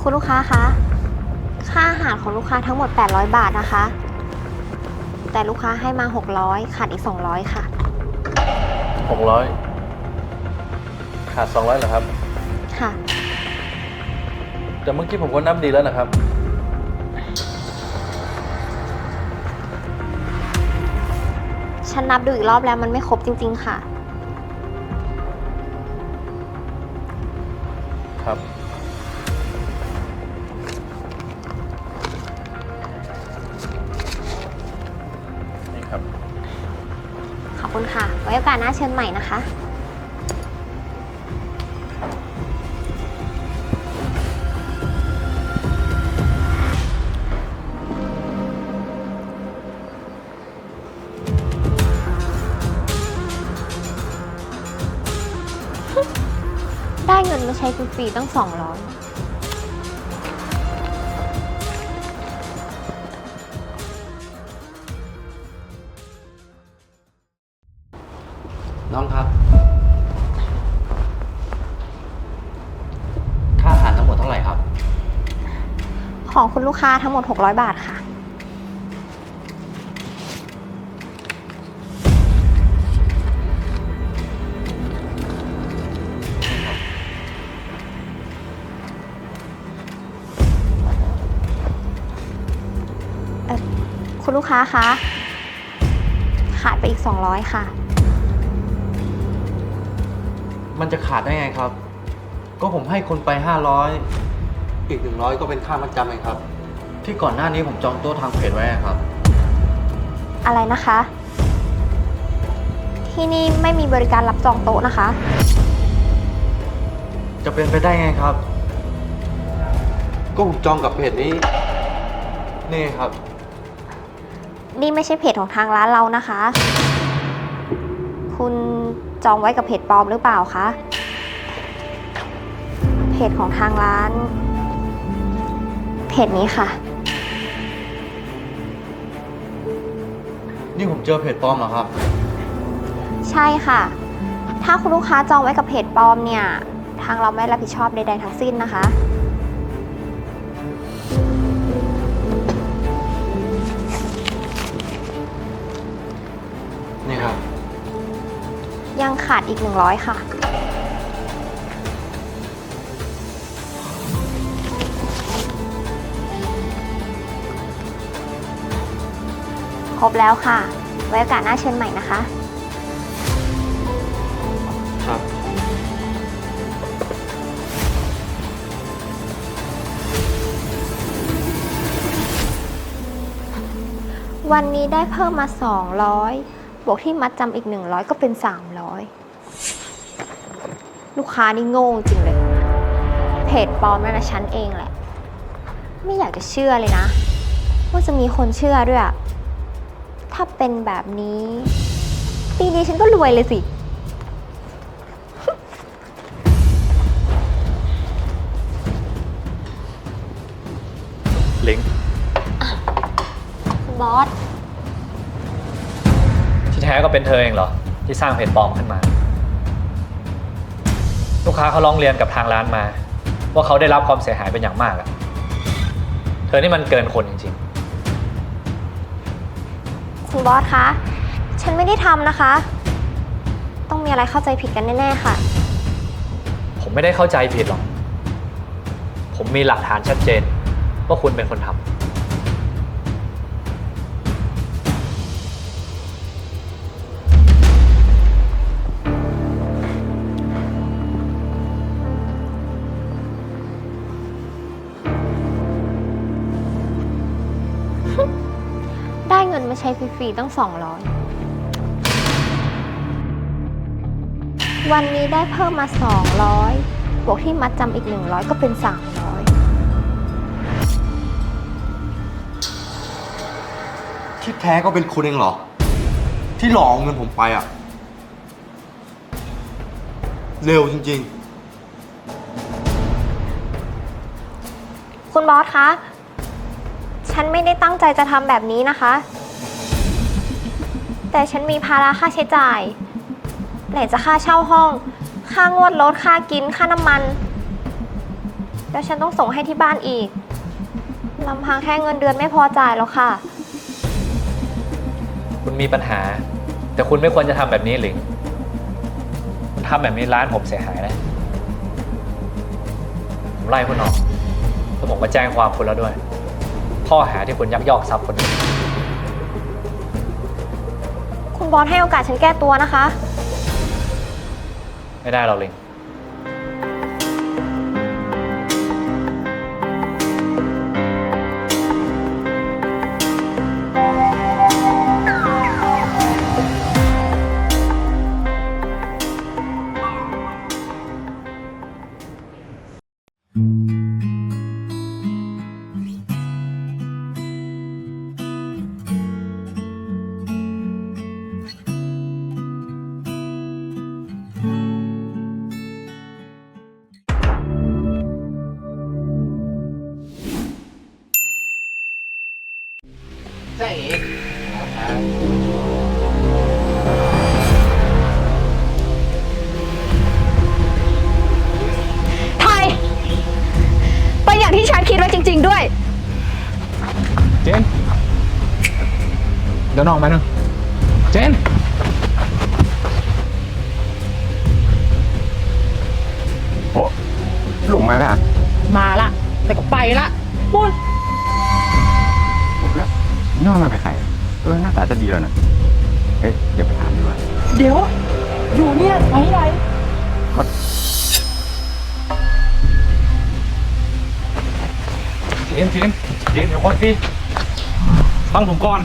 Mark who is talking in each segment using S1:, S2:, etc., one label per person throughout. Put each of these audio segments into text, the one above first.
S1: คุณลูกค้าคะ ค่าอาหารของลูกค้าทั้งหมด 800 บาทนะคะ แต่ลูกค้าให้มา 600ขาดอีก 200 ค่ะ
S2: หกร้อยขาดสองร้อยเหรอครับ
S1: ค่ะ
S2: แต่เมื่อกี้ผมก็นับดีแล้วนะครับ
S1: ฉันนับดูอีกรอบแล้วมันไม่ครบจริง ๆ ค่ะ ชิญใหม่นะคะ ได้เงินมาใช้ฟรีๆตั้ง200
S3: น้อย คุ
S1: ณลูกค้าทั้งหมด 600 บาทค่ะ คุณลูกค้าคะ ขาดไปอีก 200 ค่ะ
S3: มันจะขาดได้ไงครับ ก็ผมให้คุณไป 500 อีก 100 ก็เป็นค่ามัดจำเองครับ ที่ก่อนหน้านี้ผมจองโต๊ะทางเพจไว้อะครับ
S1: อะไรนะคะ ที่นี่ไม่มีบริการรับจองโต๊ะนะคะ
S3: จะเป็นไปได้ไงครับ ก็ผมจองกับเพจนี้ นี่ครับ
S1: นี่ไม่ใช่เพจของทางร้านเรานะคะ คุณจองไว้กับเพจปลอมหรือเปล่าคะ เพจของทางร้าน เพจนี้ค่ะ
S3: นี่ผมเจอเพจปลอมเหรอครับ
S1: ใช่ค่ะ ถ้าคุณลูกค้าจองไว้กับเพจปลอมเนี่ย ทางเราไม่รับผิดชอบใดๆทั้งสิ้นนะคะ
S3: นี่ครับ
S1: ยังขาดอีก 100 ค่ะ ครบแล้วค่ะ ไว้โอกาสหน้าเชิญใหม่นะคะ
S3: ครับ
S1: วันนี้ได้เพิ่มมา 200 บวกที่มัดจำอีก 100 ก็เป็น 300 ลูกค้านี่โง่จริงเลย เพจปลอมนั่นนะฉันเองแหละ ไม่อยากจะเชื่อเลยนะ ว่าจะมีคนเชื่อด้วยอะ ถ้าเป็นแบบนี้ ปีนี้ฉันก็รวยเลยสิ
S2: ลิง
S1: คุณบอส
S4: ที่แท้ก็เป็นเธอเองเหรอ ที่สร้างเพจปลอมขึ้นมา ลูกค้าเขาร้องเรียนกับทางร้านมา ว่าเขาได้รับความเสียหายเป็นอย่างมากอะเธอนี่มันเกินคนจริง
S1: คุณบอสคะ ฉันไม่ได้ทำนะคะ ต้องมีอะไรเข้าใจผิดกันแน่ๆค่ะ
S4: ผมไม่ได้เข้าใจผิดหรอก ผมมีหลักฐานชัดเจน ว่าคุณเป็นคนทำ
S1: ใช้ฟรีๆตั้ง 200 วันนี้ได้เพิ่มมา 200 บวกที่มัดจำอีก 100 ก็เป็น 300
S3: ที่แท้ก็เป็นคุณเองเหรอ ที่หลอกเอาเงินผมไปอะเร็วจริง
S1: คุณบอสคะ ฉันไม่ได้ตั้งใจจะทำแบบนี้นะคะ แต่ฉันมีภาระค่าใช้จ่าย ไหนจะค่าเช่าห้อง ค่างวดรถ ค่ากิน ค่าน้ำมัน แล้วฉันต้องส่งให้ที่บ้านอีก ลำพังแค่เงินเดือนไม่พอจ่ายแล้วค่ะ
S4: คุณมีปัญหา แต่คุณไม่ควรจะทำแบบนี้หลิงคุณทำแบบนี้ร้านผมเสียหายนะผมไล่คุณออกแล้วผมก็แจ้งความคุณแล้วด้วย ข้อหาที่คุณยักยอกทรัพย์คนอื่น
S1: บอสให้โอกาสฉันแก้ตัวนะคะ
S4: ไม่ได้เราเลิง
S5: ริง ๆ ด้วย
S6: เจน เดี๋ยวน้องมาหนึ่งเจน โอ้ลุงมาแล้ว
S7: มาละแต่ก็ไปละปุ้น
S6: แล้วน้องมาไปใครเออหน้าตาจะดีแล้วนะเอ๊ะเดี๋ยวไปถามดีกว่า
S7: เดี๋ยว อยู่เนี่ยไปไหน
S6: เจนเจนเจนเดี๋ยวก่อนสิฟังผมก่อน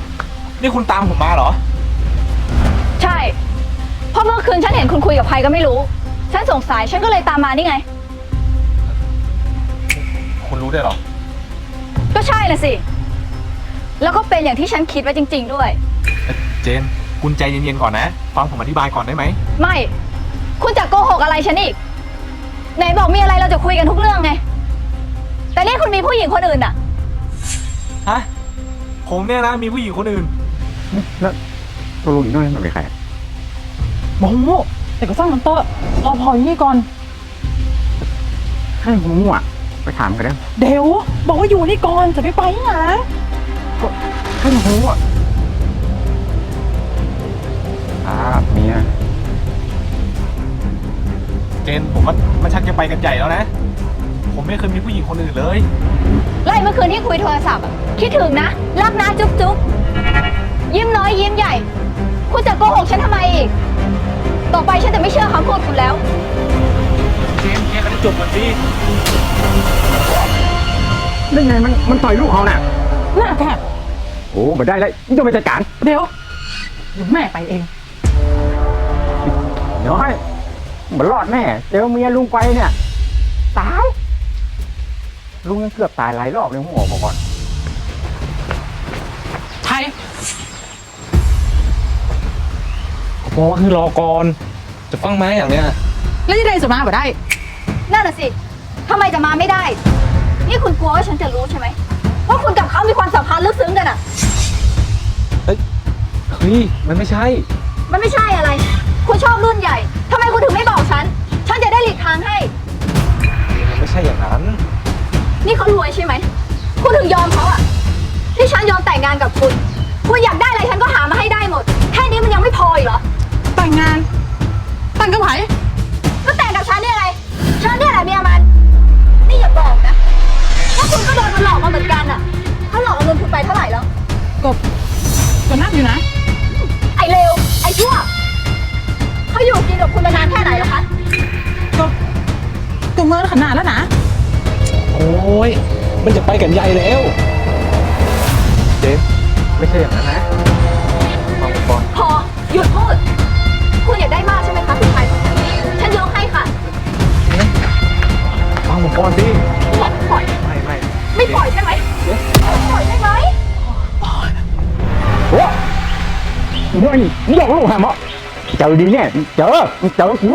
S6: นี่คุณตามผมมาเหรอ
S5: ใช่ เพราะเมื่อคืนฉันเห็นคุณคุยกับใครก็ไม่รู้ ฉันสงสัยฉันก็เลยตามมานี่ไง
S6: คุณรู้ได้วยเหรอ
S5: ก็ใช่น่ะสิ แล้วก็เป็นอย่างที่ฉันคิดไว้จริง ๆ ด้วย
S6: เจน คุณใจเย็นๆก่อนนะ ฟังผมอธิบายก่อนได้ไหม
S5: ไม่ คุณจะโกหกอะไรฉันอีก ไหนบอกมีอะไรเราจะคุยกันทุกเรื่องไง แต่นี่คุณมีผู้หญิงคนอื่นอะ
S6: ฮะ ผมเนี่ยนะมีผู้หญิงคนอื่น
S8: แล้วตัวลุงอีกน้อยมันเป็นใคร
S7: โมโหแต่ก็สร้างมันเตอะรอพออยู่นี่ก่อน
S8: ให้ผมมั่วไปถามกันได้
S7: เดี๋ยว บอกว่าอยู่นี่ก่อนจะไม่ไปไหน
S8: ให้ผมมั่วครับเมีย
S6: เจนผมว่ามันชักจะไปกันใหญ่แล้วนะ ผมไม่เคยมีผู้หญิงคนอื่นเลย
S5: ไล่เมื่อคืนที่คุยโทรศัพท์อะคิดถึงนะ รักนะจุ๊บจุ๊บยิ้มน้อยยิ้มใหญ่ คุณจะโกหกฉันทำไมอีก ต่อไปฉันจะไม่เชื่อคำพูดคุณแล้ว
S6: เจนเจนกันจบก่อนสิ
S8: ได้ไงมันมันต่อยลูกเขาน่ะ
S7: หน้าแก
S8: โอ้มาได้แล้วนี่ต้องไปจัดการ
S7: เดี๋ยวเดี๋ยวแม่ไปเอง
S8: น้อยมันรอดแน่เจอเมียลุงไปเนี่ยตาย ลุงยังเกือบตายหลายรอบเลยผมบอกก่อน
S7: ไทย
S6: บอกว่าคือรอก่อนจะฟังไหมอย่างเนี้ย
S7: แล้วจะได้สุมาบ่ได้
S5: นั่นน่ะสิทำไมจะมาไม่ได้ นี่คุณกลัวว่าฉันจะรู้ใช่ไหมว่าคุณกับเขามีความสัมพันธ์ลึกซึ้งกันอะ
S6: เฮ้ยมันไม่ใช่
S5: มันไม่ใช่อะไร คุณชอบรุ่นใหญ่ทำไมคุณถึงไม่บอกฉัน ฉันจะได้หลีกทางให้
S6: มันไม่ใช่อย่างนั้น
S5: นี่เขารวยใช่ไหม คุณถึงยอมเขาอะที่ฉันยอมแต่งงานกับคุณ คุณอยากได้อะไรฉันก็หามาให้ได้หมด แค่นี้มันยังไม่พออีกเหรอ
S7: แต่งงาน แต่งกับไผ
S5: ก็แต่งกับฉันเนี่ยไงฉันเนี่ยแหละเมียมัน นี่อย่าบอกนะว่าคุณก็โดนมันหลอกมาเหมือนกันอะเขาหลอกเอาเงินคุณไปเท่าไหร่แล้ว
S7: กบก็นับอยู่นะ
S5: ไอ้เลว ไอ้ชั่ว เขาอยู่กินกับคุณมานานแค่ไหนแล้วคะ
S7: ก็ก็เงินขนาดแล้วนะ
S6: โอ้ย มันจะไปกันใหญ่แล้ว เจนไม่ใช่อย่างนั้นนะฟังผมก่อน
S5: พอ หยุดพูด คุณอยากได้มากใช่ไหมคะคุณไทยฉันยกให้ค่ะ
S6: ฟังผมก่อนสิ
S5: บอกปล่อย
S6: ไม่ไม่
S5: ไม่ปล่อยใช่ไหมปล่อยได้ไหม
S8: โอ้น้อยนี่นี่หยอกลูกหาหมอเจอดีเนี่ยเจอเจอกู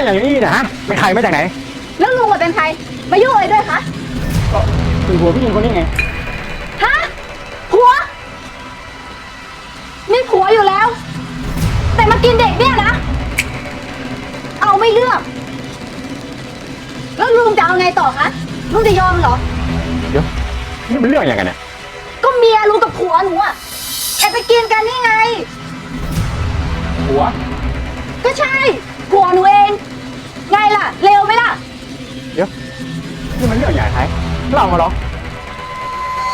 S8: เป็นอย่างนี้นะฮะเป็นใครมาจากไหน
S5: แล้วลุงอะเป็นใคร มายุ่งอะไรด้วยคะ ก็
S8: คือหัวพี่ยิงคนนี้ไง
S5: ฮะหัว นี่ผัวอยู่แล้ว แต่มากินเด็กเนี่ยนะ เอาไม่เลือก แล้วลุงจะเอาไงต่อคะ ลุงจะยอมเหรอ
S8: เดี๋ยวนี่มันเรื่องอย่างไงเนี่ย
S5: ก็เมียลุงกับผัวหนูอะแอบไปกินกันนี่ไง
S8: หัว
S5: ก็ใช่ ผัวหนูเอง ไงล่ะ เร็วไหมล่ะ
S8: เดี๋ยวนี่มันเรื่องใหญ่ไทยเล่ามาหรอ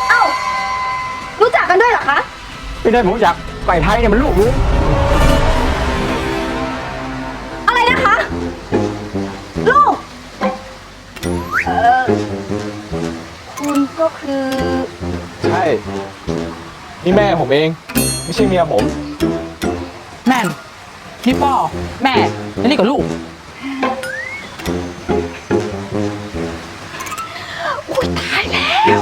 S5: เอ้า รู้จักกันด้วยเหรอคะ
S8: ไม่ได้ผมอยากไปไทยเนี่ยมันลูกรู้
S5: อะไรนะคะ ลูก เออคุณก็คือ
S6: ใช่ นี่แม่ผมเอง ไม่ใช่เมียผม
S7: แม่น นี่พ่อแม่และนี่ก็ลูก
S5: อุ้ยตายแล้ว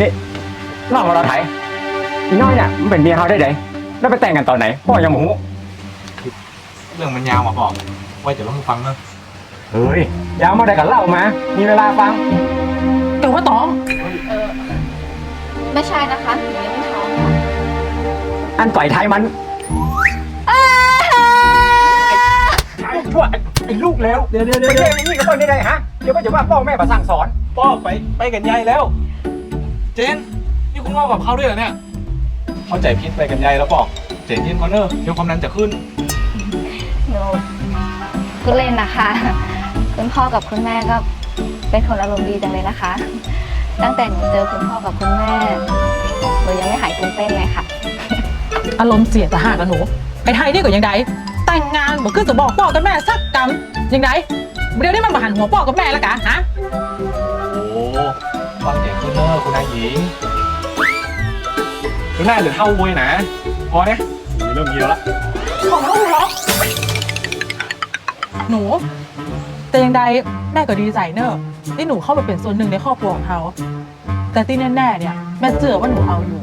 S8: นี่เล่ามาเราไทยอีน้อยเนี่ยมันเป็นเมียเขาได้ไงแล้วไปแต่งกันตอนไหนพ่อยังหมู
S3: เรื่องมันยาวมาบอกไว้เดี๋ยวเราฟังเนอะ
S8: เฮ้ยอยาวมาได้กันเล่ามา มีเวลาฟัง
S7: แต่ว่าตอง
S5: ไม่ใช่นะคะหนูยังไม่ท้องค่ะ
S8: อันต่อยไทยมันไอ้ชั่วไอ้ไอ้ลูกแล้วเดี๋ยวเดี๋ยวไม่ใช่ไอ้นี่กับคนได้ไงฮะเดี๋ยวก็จะว่าพ่อแม่มาสั่งสอน
S6: ป้อไปไปกันใหญ่แล้ว เจน นี่คุณว่ากับเขาด้วยเหรอเนี่ย เข้าใจผิดไปกันใหญ่แล้วบอกเจนเย็นคอนเนอร์เดี๋ยวความดันจะขึ้น
S5: หนูก็เล่นนะคะ คุณพ่อกับคุณแม่ก็เป็นคนอารมณ์ดีจังเลยนะคะ ตั้งแต่หนูเจอคุณพ่อกับคุณแม่หนูยังไม่หายตื่นเต้นเลยค่ะ
S7: อารมณ์เสียจะหากันหนู ไปไทยนี่ก็ยังไงแต่งงานบอกคือจะบอกพ่อกับแม่สักกรรมยังไงเดี๋ยวนี้มันมาหันหัวพ่อกับแม่แล้วกะฮะ
S6: โอ้ฟังเสียงคอนเนอร์คุณนายหญิงคุณนายเหลือเท่าเว้ยนะ พอเนี่ยมีเริ่มเยอะละ
S7: ของลูกเหรอหนูแต่ยังใดแม่ก็ดีใจเนอะ ที่หนูเข้ามาเป็นส่วนหนึ่งในครอบครัวของเขา แต่ที่แน่ๆเนี่ยแม่เชื่อว่าหนูเอาอยู่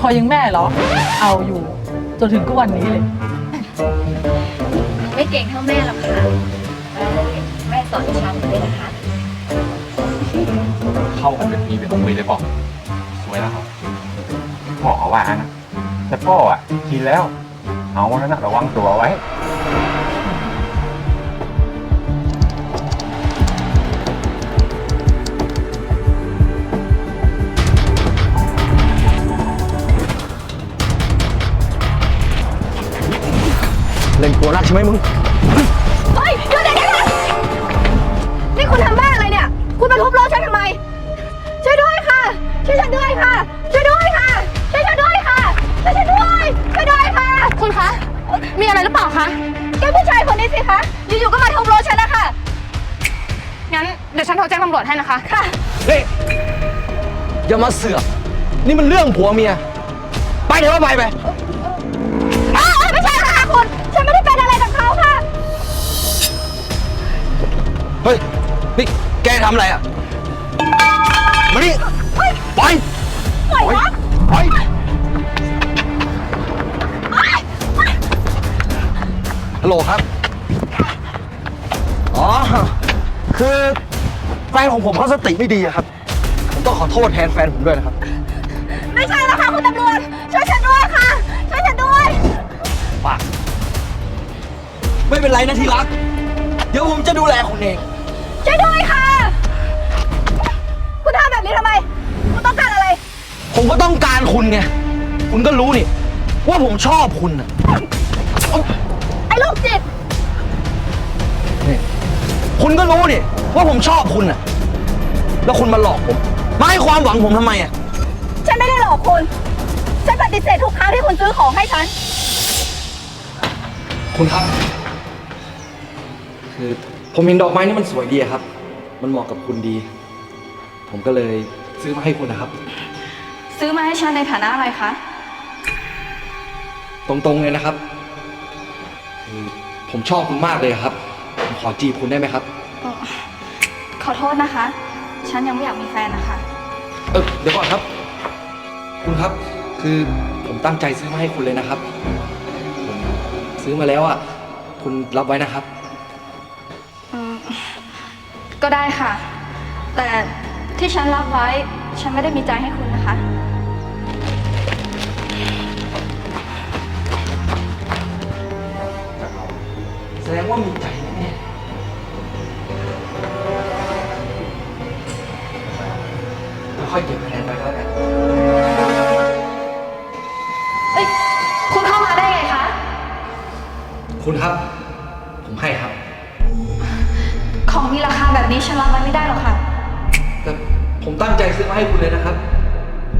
S7: พอยังแม่เหรอ เอาอยู่ จนถึงก็วันนี้เลย
S5: ไม่เก่งเท่าแม่หรอกค่ะเอ่อแม่สอนวิชาหนูด้วยนะคะ
S6: เข้ากันเป็นปีเป็นคุยเลยบอกสวยแล้วครับ
S8: พ่อเขาว่านะแต่พ่ออะกินแล้ว เอาแล้วนะระวังตัวไว้ เล่นกลัวนักใช่ไหมมึง
S5: เฮ้ยหยุดเดี๋ยวนี้นะนี่คุณทำบ้าอะไรเนี่ย คุณมาทุบรถฉันทำไม ช่วยด้วยค่ะ ช่วยฉันด้วยค่ะ ช่วยด้วยค่ะ ช่วยฉันด้วยค่ะ ช่วยฉันด้วยช่วยด้วยค่ะ คุณคะ มีอะไรหรือเปล่าคะ แกผู้ชายคนนี้สิคะ อยู่ๆ ก็มาทุบรถฉันนะคะ
S9: งั้นเดี๋ยวฉันโทรแจ้งตำรวจให้นะคะ
S5: ค่ะ
S3: นี่อย่ามาเสือกนี่มันเรื่องผัวเมีย ไปเถอะไปไป
S5: เฮ้
S3: ย นี่แกทำอะไรอะ มานี่ไป
S5: ปล่อยวะ
S3: ไปฮัลโหลครับ อ๋อ คือแฟนของผมเขาสติไม่ดีอะครับ ผมต้องขอโทษแทนแฟนผมด้วยนะครับ
S5: ไม่ใช่แล้วค่ะคุณตำรวจ ช่วยฉันด้วยค่ะ ช่วยฉันด้วย
S3: ปาก ไม่เป็นไรนะที่รัก เดี๋ยวผมจะดูแลคุณเอง
S5: ช่วยด้วยค่ะ คุณทำแบบนี้ทำไม คุณต้องการอะไร
S3: ผมก็ต้องการคุณไง คุณก็รู้นี่ว่าผมชอบคุณน่ะ
S5: ไอ้ลูกจิต
S3: นี่คุณก็รู้นี่ว่าผมชอบคุณน่ะ แล้วคุณมาหลอกผม มาให้ความหวังผมทำไมอะ
S5: ฉันไม่ได้หลอกคุณ ฉันปฏิเสธทุกครั้งที่คุณซื้อของให้ฉัน
S3: คุณครับ คือ ผมเห็นดอกไม้นี่มันสวยดีอะครับ มันเหมาะกับคุณดี ผมก็เลยซื้อมาให้คุณนะครับ
S5: ซื้อมาให้ฉันในฐานะอะไรคะ
S3: ตรงๆเลยนะครับคือผมชอบคุณมากเลยครับ ผมขอจีบคุณได้ไหมครับ
S5: ขอโทษนะคะ ฉันยังไม่อยากมีแฟนนะคะ
S3: เออเดี๋ยวก่อนครับ คุณครับ คือผมตั้งใจซื้อมาให้คุณเลยนะครับผมซื้อมาแล้วอะ คุณรับไว้นะครับ
S5: ก็ได้ค่ะ แต่ที่ฉันรับไว้ ฉันไม่ได้มีใจให้คุณนะคะ
S3: แสดงว่ามีใจแน่แล้ว
S10: ค่อยเก็บคะแนนไปแล้วกัน
S5: เอ้ย คุณเข้ามาได้ไงคะ
S10: คุณครับ ผมตั้งใจซื้อมาให้คุณเลยนะครับ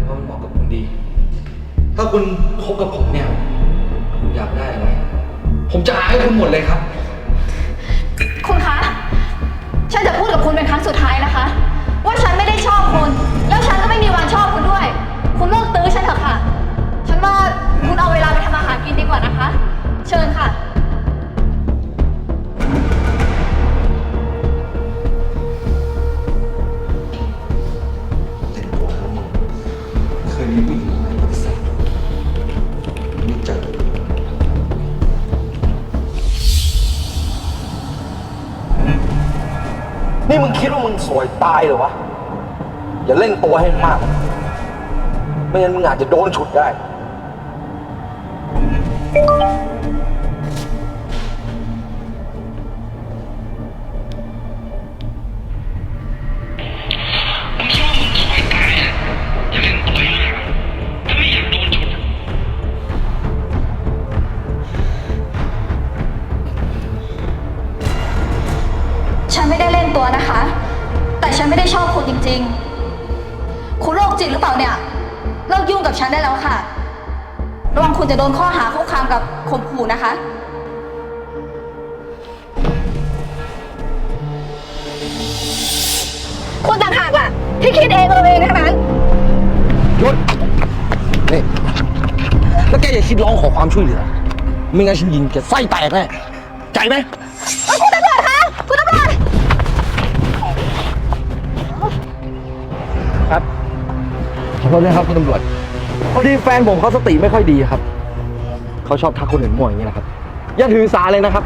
S10: เพราะมันเหมาะกับคุณดี ถ้าคุณคบกับผมเนี่ย คุณอยากได้อะไร ผมจะหาให้คุณหมดเลยครับ
S5: เหร
S10: อ
S3: วะ อย่าเล่นตัวให้มาก ไม่งั้นมึงอาจจะโดนฉุดได้
S5: คุณจะโดนข้อหาคุกคามกับข่มขู่นะคะ คุณต่างหากล่ะ ที่คิดเองเอาเองทั้งนั้น
S3: หยุดนี่แล้วแกอย่าคิดร้องขอความช่วยเหลือ ไม่งั้นฉันยิงแกไส้แตกแน่ใจไหม
S5: คุณตำรวจคะคุณตำรวจ
S3: ครับ ขอโทษด้วยครับคุณตำรวจพอดีแฟนผมเขาสติไม่ค่อยดีครับ เขาชอบทักคนอื่นมั่วอย่างนี้แหละครับ อย่าถือสาเลยนะครับ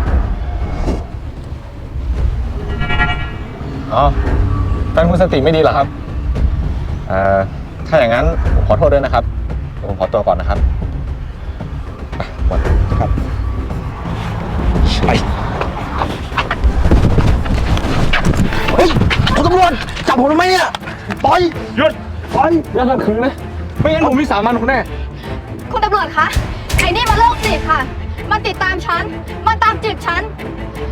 S6: อ๋อแฟนคุณสติไม่ดีเหรอครับเอ่อถ้าอย่างนั้นผมขอโทษด้วยนะครับ ผมขอตัวก่อนนะครับอะหมดครับ
S3: ไปเฮ้ยคุณตำรวจจับผมทำไมเนี่ยปล่อยหยุดปล่อยอย่าทำคืนนะไม่งั้นผมวิสามันคุณแน่
S5: คุณตำรวจคะไอ้นี่มันโรค จิตค่ะ มันติดตามฉัน มันตามจิตฉัน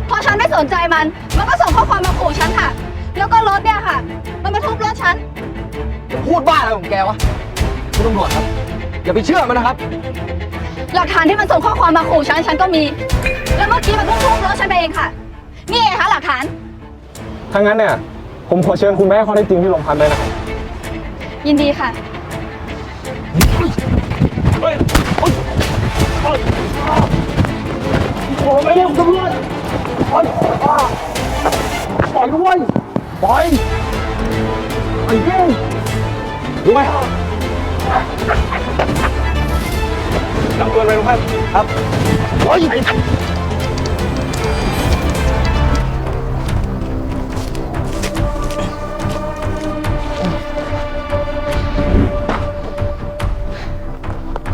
S5: พอฉันไม่สนใจมัน มันก็ส่งข้อความมาขู่ฉันค่ะ แล้วก็รถเนี่ยค่ะ มันมาทุบรถฉัน
S3: พูดบ้าอะไรของแกวะคุณตำรวจครับ อย่าไปเชื่อมันนะครับ
S5: หลักฐานที่มันส่งข้อความมาขู่ฉันฉันก็มี แล้วเมื่อกี้มันก็ทุบรถฉันไปเองค่ะ นี่ไงคะหลักฐาน
S6: ถ้างั้นเนี่ย ผมขอเชิญคุณแม่ข้อได้จริงที่โรงพักเลยนะครับ
S5: ยินดีค่ะ
S3: โอ้ไม่เร็วตำรวจปล่อยปล่อยด้วยปล่อยไอ้เก้งรู้ไหมนำตัวไปโรงพักครับปล่อย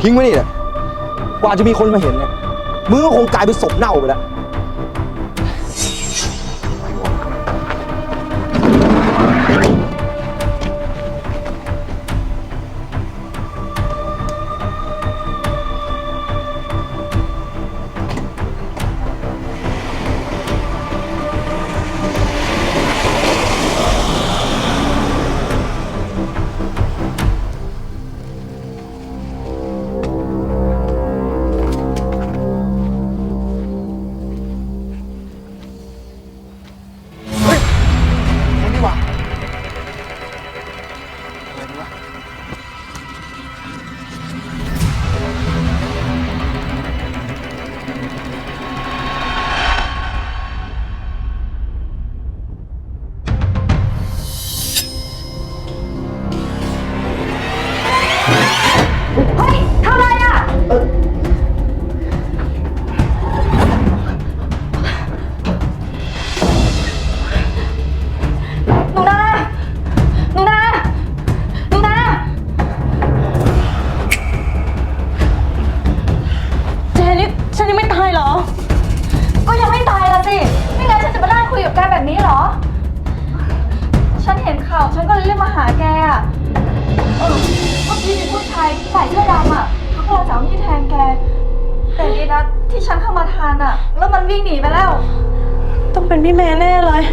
S3: ทิ้งไว้นี่แหละ กว่าจะมีคนมาเห็นเนี่ยมึงก็คงกลายเป็นศพเน่าไปแล้ว
S11: พี่แมนแน่เลย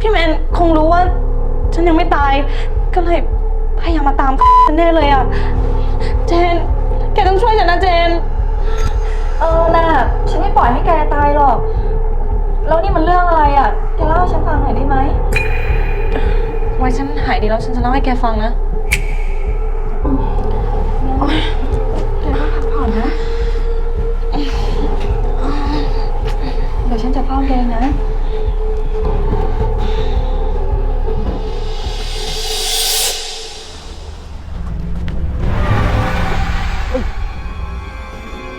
S11: พี่แมนคงรู้ว่า ฉันยังไม่ตาย ก็เลยพยายามมาตามฉันแน่เลยอะ เจน แกต้องช่วยฉันนะเจน
S5: เออน่ะฉันไม่ปล่อยให้แกตายหรอก แล้วนี่มันเรื่องอะไรอะ แกเล่าให้ฉันฟังหน่อยได้ไหม
S11: ไว้ฉันหายดีแล้วฉันจะเล่าให้แกฟังนะ
S5: เดี๋ยวฉันะเฝ้าแกนะ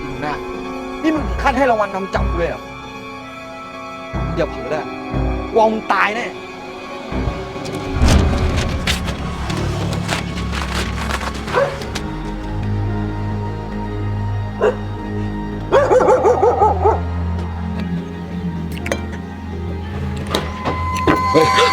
S3: ดูหน้านี่มึงถึงขั้นให้รางวัลนำจับกูเลยเหรออย่าเผลอได้วองมึงตายแน่ 可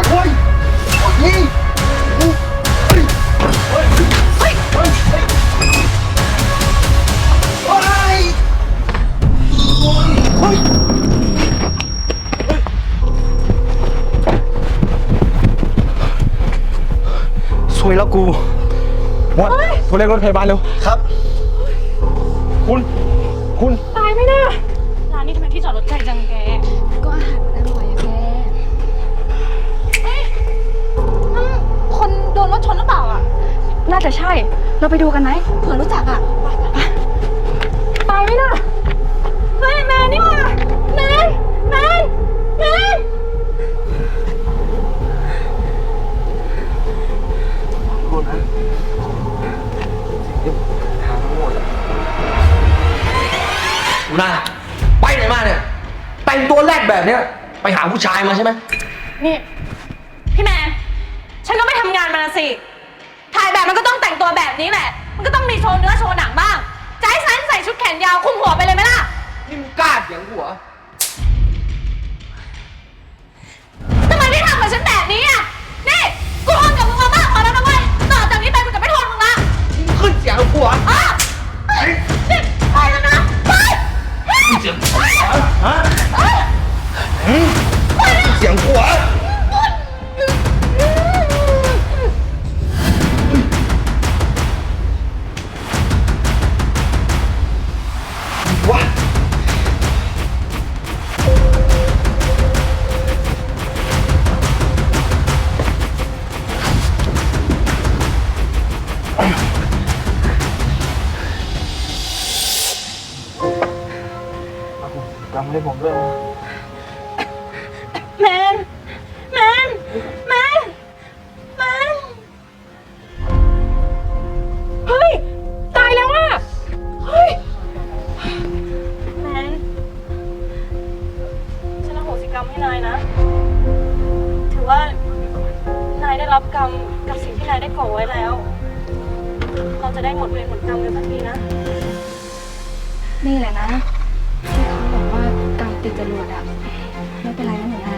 S3: อ
S11: ย
S3: เว้
S11: ยปล่อยนี่
S3: เฮ้ย
S11: เฮ้
S3: ยเฮ้ยเฮ้ยเฮ้ยเฮ้ยสวยแล้วกู
S12: หมดโทรเรียกรถพยาบาลเร็ว
S3: ครับ
S12: คุณ คุณ
S11: ตายไหมนะร้านนี้ทำไมที่จอดรถไกลจังแก
S5: น่าจะใช่ เราไปดูกันไหมเผื่อรู้จักอะ
S11: ตายไหมนะเฮ้ยแมนนี่หว่าแมนแมนแมน
S3: ดูหน้าไปไหนมาเนี่ยแต่งตัวแรกแบบเนี้ยไปหาผู้ชายมาใช่ไหม
S11: นี่ พี่แมน ฉันก็ไม่ทำงานมานะสิ นี้แหละ มันก็ต้องมีโชว์เนื้อโชว์หนังบ้างจะให้ฉันใส่ชุดแขนยาวคลุมหัวไปเลยไหมล่ะ
S3: นี่มึงกล้าเถียงกูเหรอ
S11: ทำไมไม่ทำกับฉันแบบนี้อะ นี่ กูทนกับมึงมามากพอแล้วนะเว้ย ต่อจากนี้ไปกูจะไม่ทนมึงละ
S3: มึงขึ้นเสียงกับกูเหรอ
S11: อะเฮ้ยนี่ไปแล้วนะ ไปเฮ้ย
S3: เสียงกูเหรอฮะหืมเสียงกูเหรอว
S11: รับกรรมกับสิ่งที่นายได้ก่อไว้แล้ว เราจะได้หมดเวรหมดกรรมกันสักทีนะ
S5: นี่แหละนะ ที่เขาบอกว่ากรรมติดจรวดอะไม่เป็นไรนะหนูนะ